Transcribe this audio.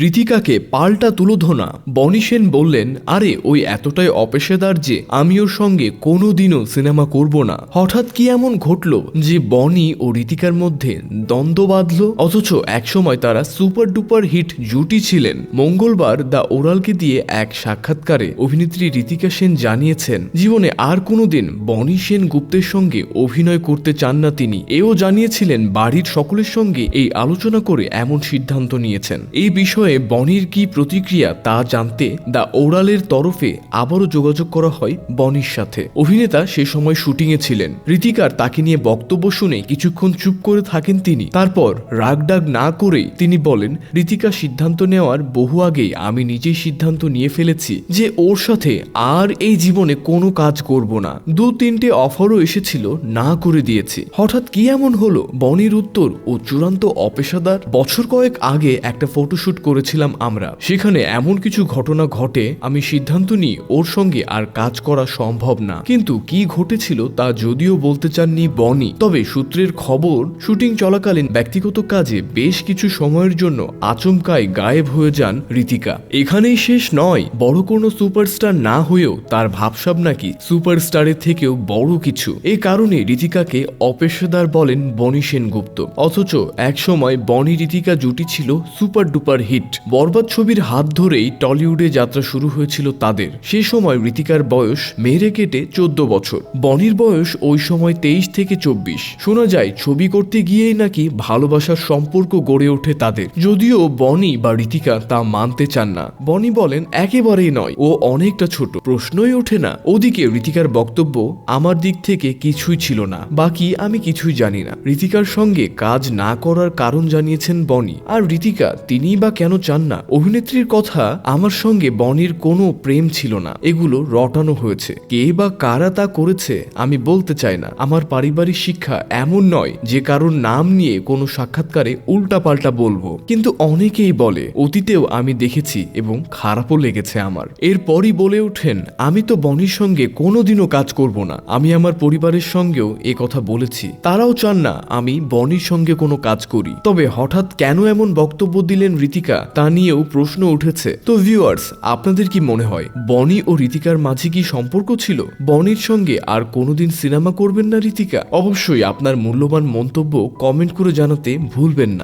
রীতিকাকে পাল্টা তুলোধনা বনি সেন বললেন, আরে, ওই এতটাই অপেশাদার যে আমি ওর সঙ্গে কোনোদিনও সিনেমা করব না। হঠাৎ কি এমন ঘটলো যে বনি ও রীতিকার মধ্যে দ্বন্দ্ব বাঁধল? অথচ একসময় তারা সুপার ডুপার হিট জুটি ছিলেন। মঙ্গলবার দ্য ওরালকে দিয়ে এক সাক্ষাৎকারে অভিনেত্রী রীতিকা সেন জানিয়েছেন, জীবনে আর কোনোদিন বনি সেন গুপ্তের সঙ্গে অভিনয় করতে চান না তিনি। এও জানিয়েছিলেন, বাড়ির সকলের সঙ্গে এই আলোচনা করে এমন সিদ্ধান্ত নিয়েছেন। এই বিষয়ে বনির কি প্রতিক্রিয়া তা জানতে দ্য ওরালের তরফে আবারও যোগাযোগ করা হয় বনির সাথে। অভিনেতা সে সময় শুটিংয়ে ছিলেন। রীতিকার তাকে নিয়ে বক্তব্য শুনে কিছুক্ষণ চুপ করে থাকেন তিনি। তারপর রাগডাগ না করেই তিনি বলেন রীতিকা সিদ্ধান্ত নেওয়ার বহু আগেই আমি নিজেই সিদ্ধান্ত নিয়ে ফেলেছি যে ওর সাথে আর এই জীবনে কোনো কাজ করব না। দু তিনটে অফারও এসেছিল, না করে দিয়েছি। হঠাৎ কি এমন হলো? বনির উত্তর ও চূড়ান্ত অপেশাদার বছর কয়েক আগে একটা ফটোশুট করেছিলাম আমরা। সেখানে এমন কিছু ঘটনা ঘটে, আমি সিদ্ধান্ত নিই ওর সঙ্গে আর কাজ করা সম্ভব না। কিন্তু কি ঘটেছিল তা যদিও বলতে চাননি বনি। তবে সূত্রের খবর, শুটিং চলাকালীন ব্যক্তিগত কাজে বেশ কিছু সময়ের জন্য আচমকায় গায়েব হয়ে যান ঋতিকা এখানেই শেষ নয়, বড় কোনো সুপারস্টার না হয়েও তার ভাবসাব নাকি সুপারস্টারের থেকেও বড় কিছু। এ কারণে রীতিকাকে অপেশাদার বলেন বনি সেনগুপ্ত। অথচ একসময় বনি ঋতিকা জুটি ছিল সুপার ডুপার হিট। বরবাদ ছবির হাত ধরেই টলিউডে যাত্রা শুরু হয়েছিল তাদের। সে সময় রীতিকার বয়স মেরে কেটে চোদ্দ বছর। বনির বয়স ওই সময় তেইশ থেকে চব্বিশ। শোনা যায়, ছবি করতে গিয়েই নাকি ভালোবাসার সম্পর্ক গড়ে ওঠে তাদের। যদিও বনি বা রীতিকা তা মানতে চান না। বনি বলেন, একেবারেই নয়, ও অনেকটা ছোট। প্রশ্নই ওঠে না। ওদিকে রীতিকার বক্তব্য, আমার দিক থেকে কিছুই ছিল না, বাকি আমি কিছুই জানি না। ঋতিকার সঙ্গে কাজ না করার কারণ জানিয়েছেন বনি। আর ঋতিকা, তিনিই বা কেন চান না। অভিনেত্রীর কথা আমার সঙ্গে বনির কোনো প্রেম ছিল না। এগুলো রটানো হয়েছে। কে বা কারা তা করেছে আমি বলতে চাই না। আমার পারিবারিক শিক্ষা এমন নয় যে কারোর নাম নিয়ে কোনো সাক্ষাৎকারে উল্টাপাল্টা বলব। কিন্তু অনেকেই বলে, অতীতেও আমি দেখেছি এবং খারাপও লেগেছে আমার। এরপরই বলে ওঠেন, আমি তো বনির সঙ্গে কোনোদিনও কাজ করব না। আমি আমার পরিবারের সঙ্গেও এ কথা বলেছি। তারাও চান না আমি বনির সঙ্গে কোনো কাজ করি। তবে হঠাৎ কেন এমন বক্তব্য দিলেন রীতিকা? তা নিয়েও প্রশ্ন উঠেছে। তো ভিউয়ার্স আপনাদের কি মনে হয়, বনি ও রীতিকার মাঝে কি সম্পর্ক ছিল? বনির সঙ্গে আর কোনোদিন সিনেমা করবেন না রীতিকা? অবশ্যই আপনার মূল্যবান মন্তব্য কমেন্ট করে জানাতে ভুলবেন না।